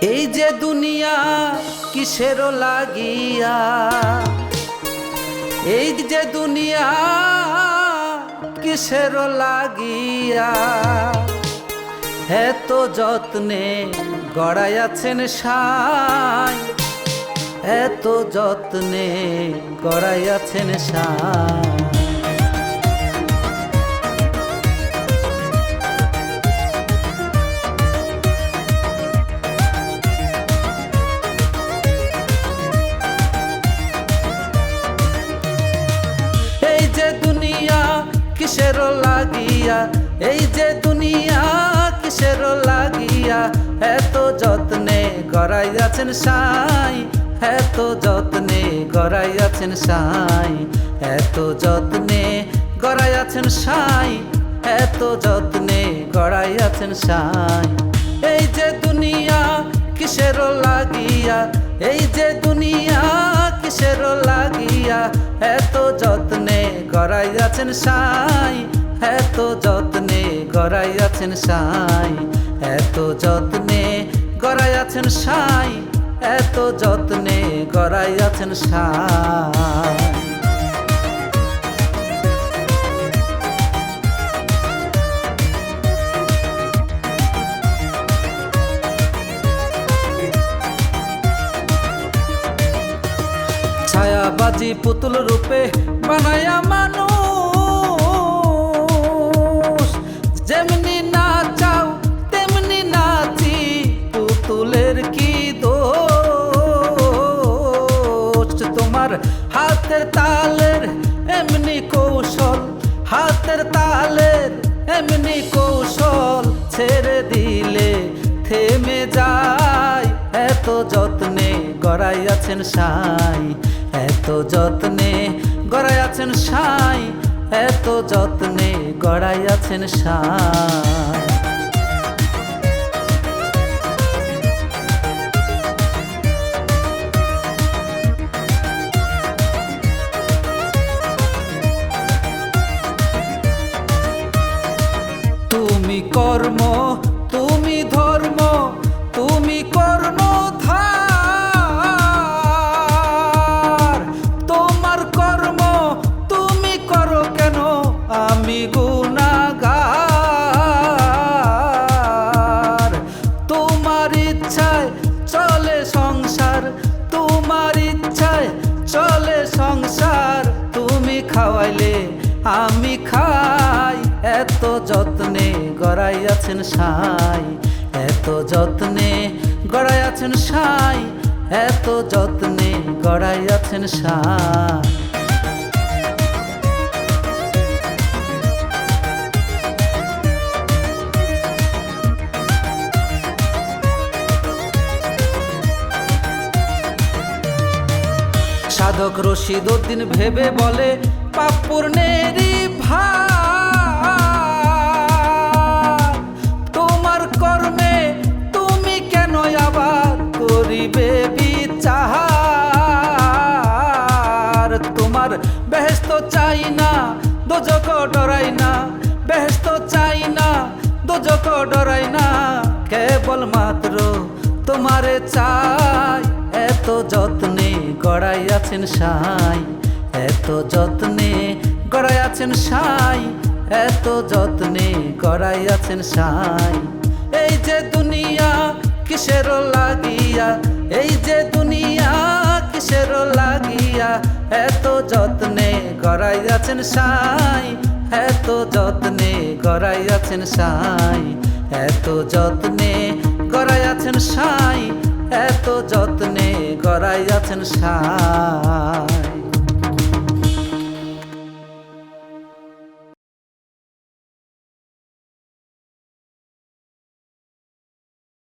এই যে দুনিয়া কিসের লাগিয়া? এই যে দুনিয়া কিসের লাগিয়া? এত যত্নে গড়াইয়াছেন সাই, এত যত্নে গড়াইয়াছেন সাই। কিসের লাগিয়া? এই যে দুনিয়া কিসের লাগিয়া? এত যত্নে গড়াইয়াছেন সাই, এত যত্নে গড়াইয়াছেন সাই, এত যত্নে গড়াইয়াছেন সাই, এত যত্নে গড়াইয়াছেন সাই। এই যে দুনিয়া কিসের লাগিয়া? এই যে দুনিয়া কিসের লাগিয়া এত যত্নে গড়াইয়াছেন সাই? এত যত্নে গড়াইয়াছেন সাই? এত যত্নে গড়াইয়াছেন সাই? এত যত্নে গড়াইয়াছেন সাই? ছায়াবাজি পুতুল রূপে বানায়া মানুষ। যেমনি না চাও তেমনি নাচি, পুতুলের কি দোষ? তোমার হাতের তালের এমনি কৌশল, হাতের তালের এমনি কৌশল ছেড়ে দিলে থেমে যায়। এত যত্নে গড়াইয়াছেন সাই। যত্নে গড়াইয়াছেন সাই এত যত্নে গড়াইয়াছেন সাই। তুমি কর্ম চলে সংসার, তুমি খাওয়াইলে, আমি খাই। এত যত্নে গড়াই আছেন সাই, এত যত্নে গড়াই আছেন সাই, এত যত্নে গড়াই আছেন সাই। সাধক রশিদ উদ্দিন ভেবে বলে পাপ পূর্ণেরই তোমার কর্মে তুমি কেন আবার করিবে বিচার? তোমার বেহেস্ত চাই না দোজক ডরাই না। বেহেস্ত চাই না দোজক ডরাই না। কেবল মাত্র তোমারে চাই এত যত্নে। গড়াইয়াছেন সাই, এত যত্নে গড়াইয়াছেন সাই, এত যত্নে গড়াইয়াছেন সাই। এই যে দুনিয়া কিসের লাগিয়া, এই যে দুনিয়া কিসের লাগিয়া, এত যত্নে গড়াইয়াছেন সাই, এত যত্নে গড়াইয়াছেন সাই, এত যত্নে গড়াইয়াছেন সাই এত যত্নে গড়াইয়াছেন সাই